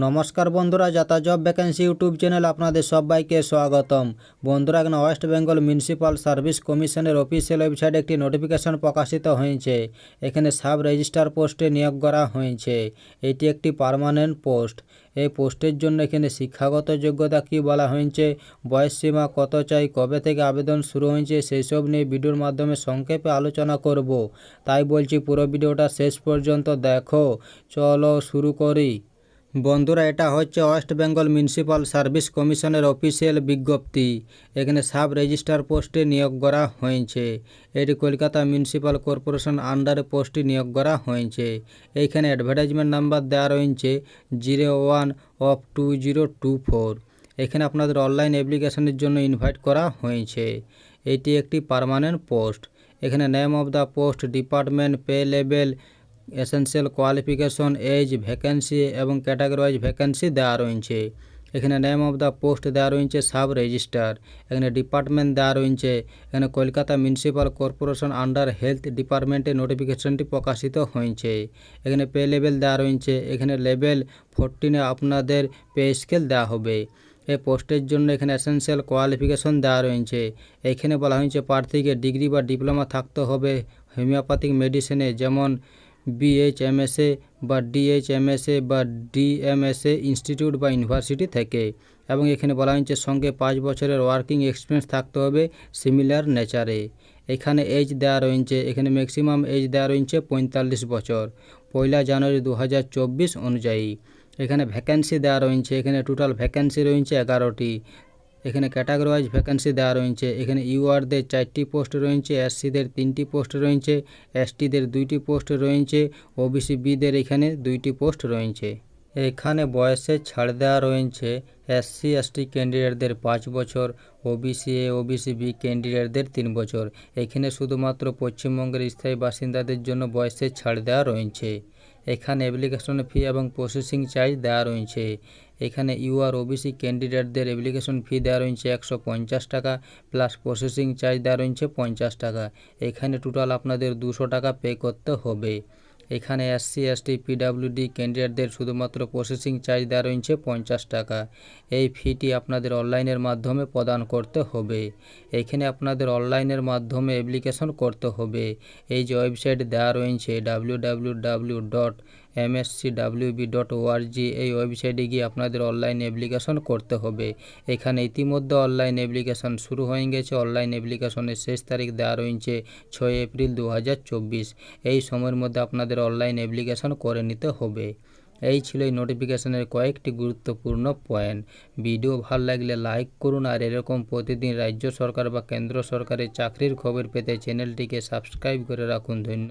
নমস্কার বন্ধুরা যাতা জব ভ্যাকেন্সি ইউটিউব চ্যানেল আপনাদের সবাইকে স্বাগতম। বন্ধুরা এখানে ওয়েস্ট বেঙ্গল মিউনিসিপাল সার্ভিস কমিশনের অফিসিয়াল ওয়েবসাইটে একটি নোটিফিকেশন প্রকাশিত হয়েছে। এখানে সাব রেজিস্ট্রার পোস্টে নিয়োগ করা হয়েছে। এটি একটি পার্মানেন্ট পোস্ট এই পোস্টের জন্য এখানে শিক্ষাগত যোগ্যতা কি বলা হয়েছে, বয়স সীমা কত চাই, কবে থেকে আবেদন শুরু হয়েছে সেই সব নিয়ে ভিডিওর মাধ্যমে সংক্ষেপে আলোচনা করব। তাই বলছি পুরো ভিডিওটা শেষ পর্যন্ত দেখো। চলো শুরু করি। বন্ধুরা, এটা হচ্ছে ওয়েস্ট বেঙ্গল মিউনিসিপাল সার্ভিস কমিশনের অফিসিয়াল বিজ্ঞপ্তি। এখানে সাব রেজিস্ট্রার পোস্টে নিয়োগ করা হয়েছে। এটি কলকাতা মিউনিসিপাল কর্পোরেশন আন্ডারে পোস্টে নিয়োগ করা হয়েছে। এইখানে অ্যাডভার্টাইজমেন্ট নাম্বার দেওয়া রয়েছে zero one of two zero two four. এখানে আপনাদের অনলাইন অ্যাপ্লিকেশনের জন্য ইনভাইট করা হয়েছে। এটি একটি পার্মানেন্ট পোস্ট। এখানে name of the post, department, pay level essential qualification age vacancy এবং ক্যাটাগরি ওয়াইজ ভ্যাকেন্সি দেওয়া রয়েছে। এখানে নেম অফ দ্য পোস্ট দেওয়া রয়েছে সাব রেজিস্টার এখানে ডিপার্টমেন্ট দেওয়া রয়েছে। এখানে Kolkata municipal corporation under health ডিপার্টমেন্টে নোটিফিকেশনটি প্রকাশিত হয়েছে। এখানে পে লেভেল দেওয়া রয়েছে। এখানে লেভেল ফোরটিনে আপনাদের পে স্কেল দেওয়া হবে। এই পোস্টের জন্য এখানে এসেনশিয়াল কোয়ালিফিকেশন দেওয়া রয়েছে। এখানে বলা হয়েছে প্রার্থীকে ডিগ্রি বা ডিপ্লোমা থাকতে হবে। হোমিওপ্যাথিক মেডিসিনে যেমন বিএইচএমএসএ বা ডিএইচএমএসএ বা ডিএমএসএ ইনস্টিটিউট বা ইউনিভার্সিটি থেকে এবং এখানে বলা হয়েছে সঙ্গে পাঁচ বছরের ওয়ার্কিং এক্সপিরিয়েন্স থাকতে হবে সিমিলার নেচারে। এখানে এজ দেওয়া রয়েছে, এখানে ম্যাক্সিমাম এজ দেওয়া রয়েছে পঁয়তাল্লিশ বছর। পয়লা জানুয়ারি দু হাজার চব্বিশ অনুযায়ী। এখানে ভ্যাকেন্সি দেওয়া রয়েছে, এখানে টোটাল ভ্যাকেন্সি রয়েছে এগারোটি। এখানে ক্যাটাগরি ওয়াইজ ভ্যাকেন্সি দেওয়া রয়েছে। এখানে ইউআরদের চারটি পোস্ট রয়েছে, এসসিদের তিনটি পোস্ট রয়েছে, এসটিদের দুইটি পোস্ট রয়েছে ওবিসি বিদের এখানে দুইটি পোস্ট রয়েছে। এখানে বয়সের ছাড় দেওয়া রয়েছে। এসসি, এসটি ক্যান্ডিডেটদের পাঁচ বছর, ওবিসি, এ ওবিসি বি ক্যান্ডিডেটদের তিন বছর। এখানে শুধুমাত্র পশ্চিমবঙ্গের স্থায়ী বাসিন্দাদের জন্য বয়সের ছাড় দেওয়া রয়েছে। এখানে অ্যাপ্লিকেশন ফি এবং প্রসেসিং চার্জ দেওয়া রয়েছে। এখানে ইউআর ওবিসি ক্যান্ডিডেটদের অ্যাপ্লিকেশন ফি দেওয়া রয়েছে একশো পঞ্চাশ টাকা, প্লাস প্রসেসিং চার্জ দেওয়া রয়েছে পঞ্চাশ টাকা। এখানে টোটাল আপনাদের দুশো টাকা পে করতে হবে। এখানে এসসি, এসটি, পিডাব্লিউডি ক্যান্ডিডেটদের শুধুমাত্র প্রসেসিং চার্জ দেওয়া রয়েছে পঞ্চাশ টাকা। এই ফিটি আপনাদের অনলাইনের মাধ্যমে প্রদান করতে হবে। এখানে আপনাদের অনলাইনের মাধ্যমে অ্যাপ্লিকেশন করতে হবে। এই যে ওয়েবসাইট দেওয়া রয়েছে W W W dot MSC WB dot ORG এই ওয়েবসাইটে গিয়ে আপনাদের অনলাইন অ্যাপ্লিকেশন করতে হবে। এখানে ইতিমধ্যে অনলাইন অ্যাপ্লিকেশন শুরু হয়ে গেছে। অনলাইন অ্যাপ্লিকেশনের শেষ তারিখ দেওয়া রয়েছে ছয় এপ্রিল দু হাজার চব্বিশ। এই সময়ের মধ্যে আপনাদের অনলাইন অ্যাপ্লিকেশন করে নিতে হবে। এই ছিল এই নোটিফিকেশনের কয়েকটি গুরুত্বপূর্ণ পয়েন্ট ভিডিও ভালো লাগলে লাইক করুন আর এরকম প্রতিদিন রাজ্য সরকার বা কেন্দ্র সরকারের চাকরির খবর পেতে চ্যানেলটিকে সাবস্ক্রাইব করে রাখুন। ধন্যবাদ।